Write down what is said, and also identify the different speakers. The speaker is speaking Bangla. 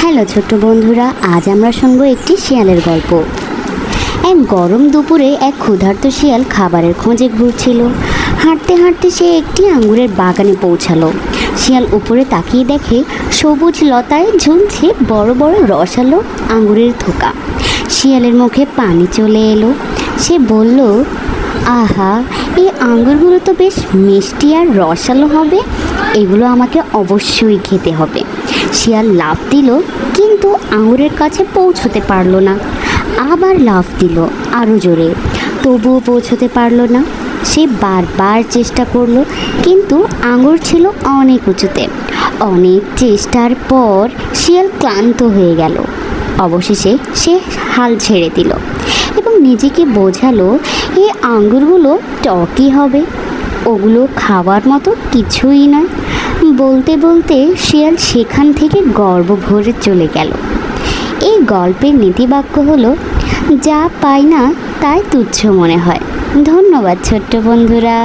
Speaker 1: হ্যালো ছোট্ট বন্ধুরা, আজ আমরা শুনব একটি শিয়ালের গল্প। এক গরম দুপুরে এক ক্ষুধার্ত শিয়াল খাবারের খোঁজে ঘুরছিল। হাঁটতে হাঁটতে সে একটি আঙ্গুরের বাগানে পৌঁছালো। শিয়াল উপরে তাকিয়ে দেখে সবুজ লতায় ঝুলছে বড় বড় রসালো আঙ্গুরের থোকা। শিয়ালের মুখে পানি চলে এলো। সে বলল, আহা, এই আঙ্গুরগুলো তো বেশ মিষ্টি আর রসালো হবে। এগুলো আমাকে অবশ্যই খেতে হবে। শিয়াল লাফ দিল, কিন্তু আঙুরের কাছে পৌঁছতে পারল না। আবার লাফ দিল আরও জোরে। তবুও পৌঁছতে পারল না। সে বারবার চেষ্টা করল, কিন্তু আঙুর ছিল অনেক উঁচুতে। অনেক চেষ্টার পর শিয়াল ক্লান্ত হয়ে গেল। অবশেষে সে হাল ছেড়ে দিল এবং নিজেকে বোঝালো, এই আঙ্গুরগুলো টকই হবে। ওগুলো খাওয়ার মতো কিছুই নয়। বলতে বলতে শিয়াল সেখান থেকে গর্ব ভরে চলে গেল। এই গল্পের নীতিবাক্য হলো, যা পাই না তাই তুচ্ছ মনে হয়। ধন্যবাদ ছোট্ট বন্ধুরা।